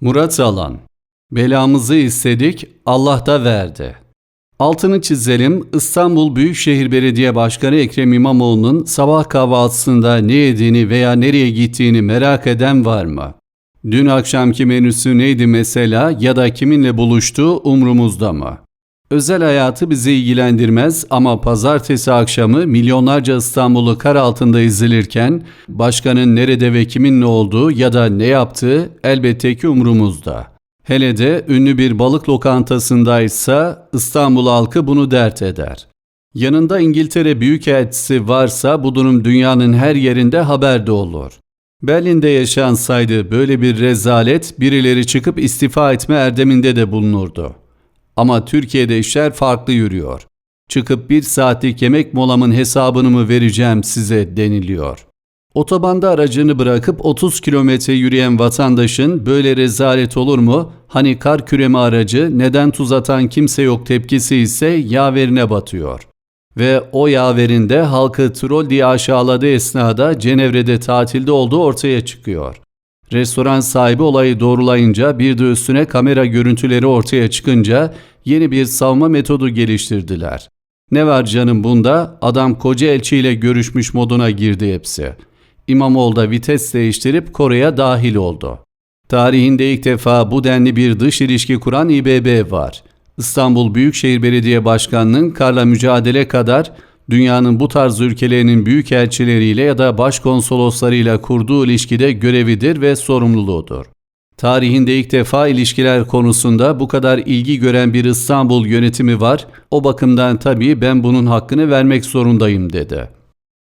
Murat Alan Belamızı istedik, Allah da verdi. Altını çizelim, İstanbul Büyükşehir Belediye Başkanı Ekrem İmamoğlu'nun sabah kahvaltısında ne yediğini veya nereye gittiğini merak eden var mı? Dün akşamki menüsü neydi mesela ya da kiminle buluştuğu umrumuzda mı? Özel hayatı bizi ilgilendirmez ama pazartesi akşamı milyonlarca İstanbul'u kar altında izlenirken başkanın nerede ve kiminle olduğu ya da ne yaptığı elbette ki umrumuzda. Hele de ünlü bir balık lokantasındaysa İstanbul halkı bunu dert eder. Yanında İngiltere Büyükelçisi varsa bu durum dünyanın her yerinde haberde olur. Berlin'de yaşansaydı böyle bir rezalet birileri çıkıp istifa etme erdeminde de bulunurdu. Ama Türkiye'de işler farklı yürüyor. Çıkıp bir saatlik yemek molamın hesabını mı vereceğim size deniliyor. Otobanda aracını bırakıp 30 kilometre yürüyen vatandaşın böyle rezalet olur mu? Hani kar küreme aracı neden tuz atan kimse yok tepkisi ise yaverine batıyor. Ve o yaverinde halkı troll diye aşağıladığı esnada Cenevre'de tatilde olduğu ortaya çıkıyor. Restoran sahibi olayı doğrulayınca bir de üstüne kamera görüntüleri ortaya çıkınca yeni bir savunma metodu geliştirdiler. Ne var canım bunda? Adam koca elçiyle görüşmüş moduna girdi hepsi. İmamoğlu da vites değiştirip Kore'ye dahil oldu. Tarihinde ilk defa bu denli bir dış ilişki kuran İBB var. İstanbul Büyükşehir Belediye Başkanı'nın karla mücadele kadar dünyanın bu tarz ülkelerinin büyükelçileriyle ya da başkonsoloslarıyla kurduğu ilişkide görevidir ve sorumluluğudur. Tarihinde ilk defa ilişkiler konusunda bu kadar ilgi gören bir İstanbul yönetimi var. O bakımdan tabii ben bunun hakkını vermek zorundayım dedi.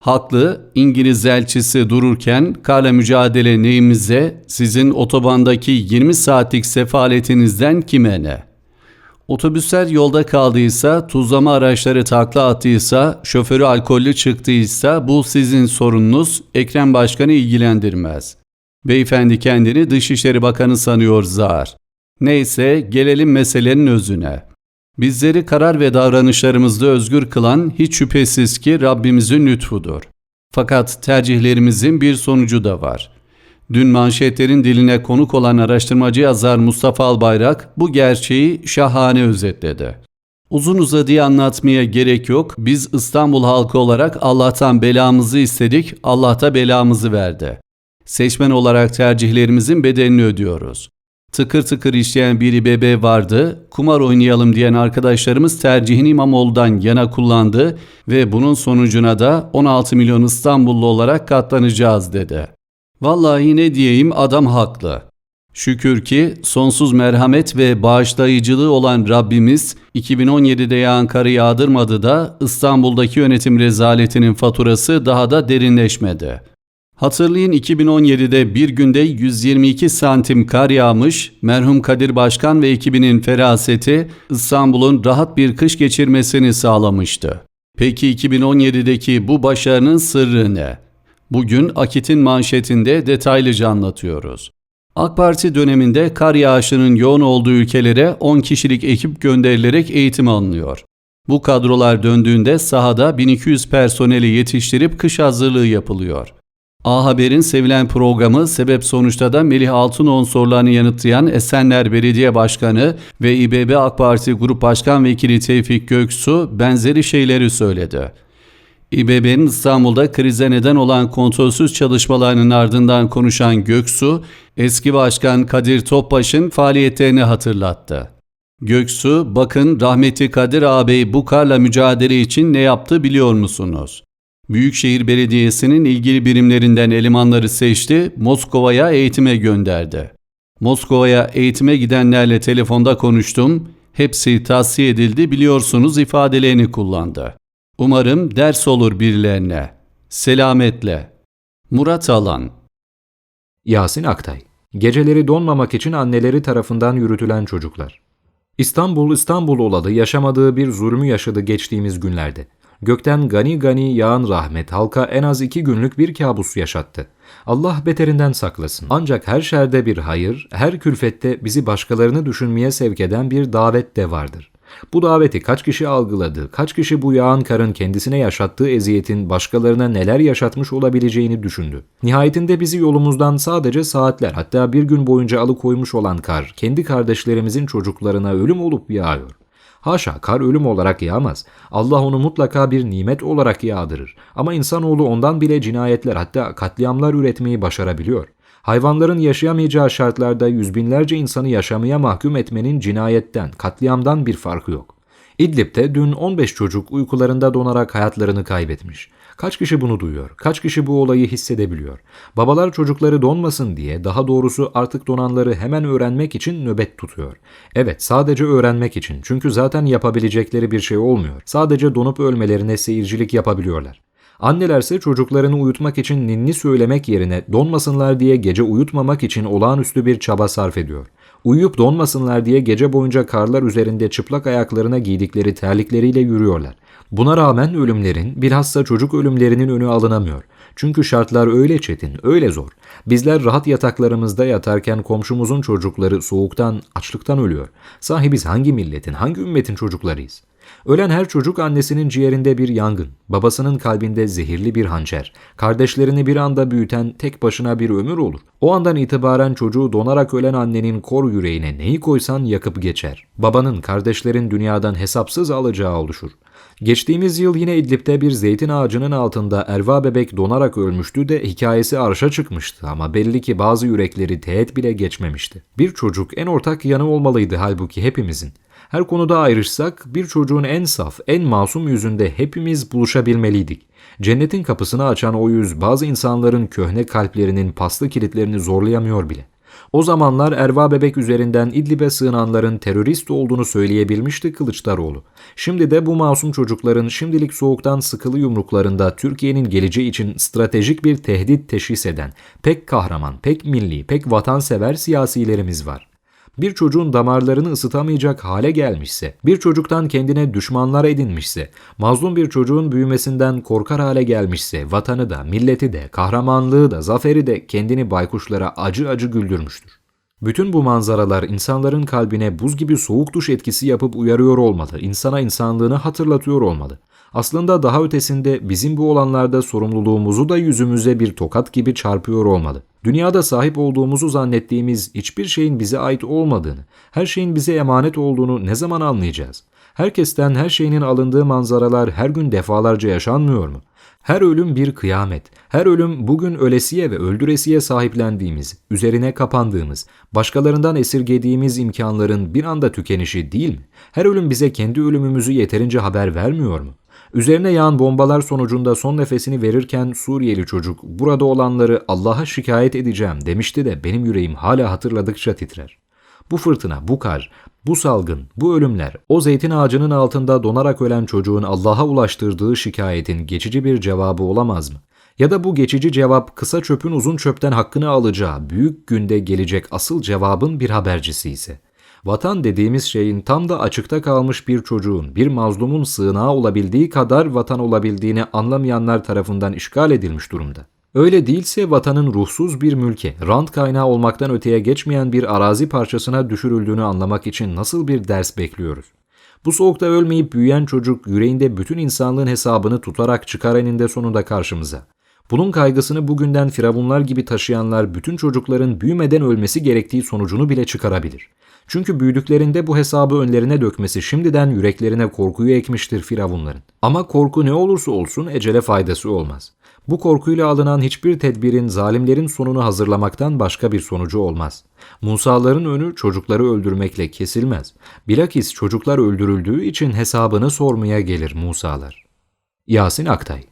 Haklı, İngiliz elçisi dururken karla mücadele neyimize, sizin otobandaki 20 saatlik sefaletinizden kime ne? Otobüsler yolda kaldıysa, tuzlama araçları takla attıysa, şoförü alkollü çıktıysa bu sizin sorununuz, Ekrem Başkan'ı ilgilendirmez. Beyefendi kendini Dışişleri Bakanı sanıyor zar. Neyse gelelim meselenin özüne. Bizleri karar ve davranışlarımızda özgür kılan hiç şüphesiz ki Rabbimizin lütfudur. Fakat tercihlerimizin bir sonucu da var. Dün manşetlerin diline konuk olan araştırmacı yazar Mustafa Albayrak bu gerçeği şahane özetledi. Uzun uzadıya anlatmaya gerek yok. Biz İstanbul halkı olarak Allah'tan belamızı istedik, Allah da belamızı verdi. Seçmen olarak tercihlerimizin bedelini ödüyoruz. Tıkır tıkır işleyen bir İBB vardı. Kumar oynayalım diyen arkadaşlarımız tercihini İmamoğlu'dan yana kullandı ve bunun sonucuna da 16 milyon İstanbullu olarak katlanacağız dedi. Vallahi ne diyeyim adam haklı. Şükür ki sonsuz merhamet ve bağışlayıcılığı olan Rabbimiz 2017'de yağan karı yağdırmadı da İstanbul'daki yönetim rezaletinin faturası daha da derinleşmedi. Hatırlayın 2017'de bir günde 122 santim kar yağmış, merhum Kadir Başkan ve ekibinin feraseti İstanbul'un rahat bir kış geçirmesini sağlamıştı. Peki 2017'deki bu başarının sırrı ne? Bugün Akit'in manşetinde detaylıca anlatıyoruz. AK Parti döneminde kar yağışının yoğun olduğu ülkelere 10 kişilik ekip gönderilerek eğitim alınıyor. Bu kadrolar döndüğünde sahada 1200 personeli yetiştirip kış hazırlığı yapılıyor. A Haber'in sevilen programı sebep sonuçta da Melih Altınoğlu sorularını yanıtlayan Esenler Belediye Başkanı ve İBB AK Parti Grup Başkan Vekili Tevfik Göksu benzeri şeyleri söyledi. İBB'nin İstanbul'da krize neden olan kontrolsüz çalışmalarının ardından konuşan Göksu, eski başkan Kadir Topbaş'ın faaliyetlerini hatırlattı. Göksu, bakın rahmetli Kadir ağabey bu karla mücadele için ne yaptı biliyor musunuz? Büyükşehir Belediyesi'nin ilgili birimlerinden elemanları seçti, Moskova'ya eğitime gönderdi. Moskova'ya eğitime gidenlerle telefonda konuştum, hepsi tavsiye edildi biliyorsunuz ifadelerini kullandı. Umarım ders olur birilerine. Selametle. Murat Alan Yasin Aktay Geceleri donmamak için anneleri tarafından yürütülen çocuklar. İstanbul İstanbul olalı yaşamadığı bir zulmü yaşadı geçtiğimiz günlerde. Gökten gani gani yağan rahmet halka en az iki günlük bir kabus yaşattı. Allah beterinden saklasın. Ancak her şerde bir hayır, her külfette bizi başkalarını düşünmeye sevk eden bir davet de vardır. Bu daveti kaç kişi algıladı, kaç kişi bu yağan karın kendisine yaşattığı eziyetin başkalarına neler yaşatmış olabileceğini düşündü. Nihayetinde bizi yolumuzdan sadece saatler hatta bir gün boyunca alıkoymuş olan kar, kendi kardeşlerimizin çocuklarına ölüm olup yağıyor. Haşa kar ölüm olarak yağmaz. Allah onu mutlaka bir nimet olarak yağdırır. Ama insanoğlu ondan bile cinayetler hatta katliamlar üretmeyi başarabiliyor. Hayvanların yaşayamayacağı şartlarda yüz binlerce insanı yaşamaya mahkum etmenin cinayetten, katliamdan bir farkı yok. İdlib'de dün 15 çocuk uykularında donarak hayatlarını kaybetmiş. Kaç kişi bunu duyuyor? Kaç kişi bu olayı hissedebiliyor? Babalar çocukları donmasın diye daha doğrusu artık donanları hemen öğrenmek için nöbet tutuyor. Evet sadece öğrenmek için çünkü zaten yapabilecekleri bir şey olmuyor. Sadece donup ölmelerine seyircilik yapabiliyorlar. Annelerse çocuklarını uyutmak için ninni söylemek yerine donmasınlar diye gece uyutmamak için olağanüstü bir çaba sarf ediyor. Uyuyup donmasınlar diye gece boyunca karlar üzerinde çıplak ayaklarına giydikleri terlikleriyle yürüyorlar. Buna rağmen ölümlerin, bilhassa çocuk ölümlerinin önü alınamıyor. Çünkü şartlar öyle çetin, öyle zor. Bizler rahat yataklarımızda yatarken komşumuzun çocukları soğuktan, açlıktan ölüyor. Sahi biz hangi milletin, hangi ümmetin çocuklarıyız? Ölen her çocuk annesinin ciğerinde bir yangın, babasının kalbinde zehirli bir hançer, kardeşlerini bir anda büyüten tek başına bir ömür olur. O andan itibaren çocuğu donarak ölen annenin kor yüreğine neyi koysan yakıp geçer. Babanın, kardeşlerin dünyadan hesapsız alacağı oluşur. Geçtiğimiz yıl yine İdlib'de bir zeytin ağacının altında Erva bebek donarak ölmüştü de hikayesi arşa çıkmıştı ama belli ki bazı yürekleri teğet bile geçmemişti. Bir çocuk en ortak yanı olmalıydı halbuki hepimizin. Her konuda ayrışsak bir çocuğun en saf, en masum yüzünde hepimiz buluşabilmeliydik. Cennetin kapısını açan o yüz bazı insanların köhne kalplerinin paslı kilitlerini zorlayamıyor bile. O zamanlar Erva Bebek üzerinden İdlib'e sığınanların terörist olduğunu söyleyebilmişti Kılıçdaroğlu. Şimdi de bu masum çocukların şimdilik soğuktan sıkılı yumruklarında Türkiye'nin geleceği için stratejik bir tehdit teşhis eden pek kahraman, pek milli, pek vatansever siyasilerimiz var. Bir çocuğun damarlarını ısıtamayacak hale gelmişse, bir çocuktan kendine düşmanlar edinmişse, mazlum bir çocuğun büyümesinden korkar hale gelmişse, vatanı da, milleti de, kahramanlığı da, zaferi de kendini baykuşlara acı acı güldürmüştür. Bütün bu manzaralar insanların kalbine buz gibi soğuk duş etkisi yapıp uyarıyor olmalı, insana insanlığını hatırlatıyor olmalı. Aslında daha ötesinde bizim bu olanlarda sorumluluğumuzu da yüzümüze bir tokat gibi çarpıyor olmalı. Dünyada sahip olduğumuzu zannettiğimiz hiçbir şeyin bize ait olmadığını, her şeyin bize emanet olduğunu ne zaman anlayacağız? Herkesten her şeyinin alındığı manzaralar her gün defalarca yaşanmıyor mu? Her ölüm bir kıyamet. Her ölüm bugün ölesiye ve öldüresiye sahiplendiğimiz, üzerine kapandığımız, başkalarından esirgediğimiz imkanların bir anda tükenişi değil mi? Her ölüm bize kendi ölümümüzü yeterince haber vermiyor mu? Üzerine yağan bombalar sonucunda son nefesini verirken Suriyeli çocuk burada olanları Allah'a şikayet edeceğim demişti de benim yüreğim hala hatırladıkça titrer. Bu fırtına, bu kar, bu salgın, bu ölümler, o zeytin ağacının altında donarak ölen çocuğun Allah'a ulaştırdığı şikayetin geçici bir cevabı olamaz mı? Ya da bu geçici cevap kısa çöpün uzun çöpten hakkını alacağı büyük günde gelecek asıl cevabın bir habercisi ise? Vatan dediğimiz şeyin tam da açıkta kalmış bir çocuğun, bir mazlumun sığınağı olabildiği kadar vatan olabildiğini anlamayanlar tarafından işgal edilmiş durumda. Öyle değilse vatanın ruhsuz bir mülke, rant kaynağı olmaktan öteye geçmeyen bir arazi parçasına düşürüldüğünü anlamak için nasıl bir ders bekliyoruz? Bu soğukta ölmeyip büyüyen çocuk yüreğinde bütün insanlığın hesabını tutarak çıkar eninde sonunda karşımıza. Bunun kaygısını bugünden firavunlar gibi taşıyanlar bütün çocukların büyümeden ölmesi gerektiği sonucunu bile çıkarabilir. Çünkü büyüdüklerinde bu hesabı önlerine dökmesi şimdiden yüreklerine korkuyu ekmiştir firavunların. Ama korku ne olursa olsun ecele faydası olmaz. Bu korkuyla alınan hiçbir tedbirin zalimlerin sonunu hazırlamaktan başka bir sonucu olmaz. Musaların önü çocukları öldürmekle kesilmez. Bilakis çocuklar öldürüldüğü için hesabını sormaya gelir Musalar. Yasin Aktay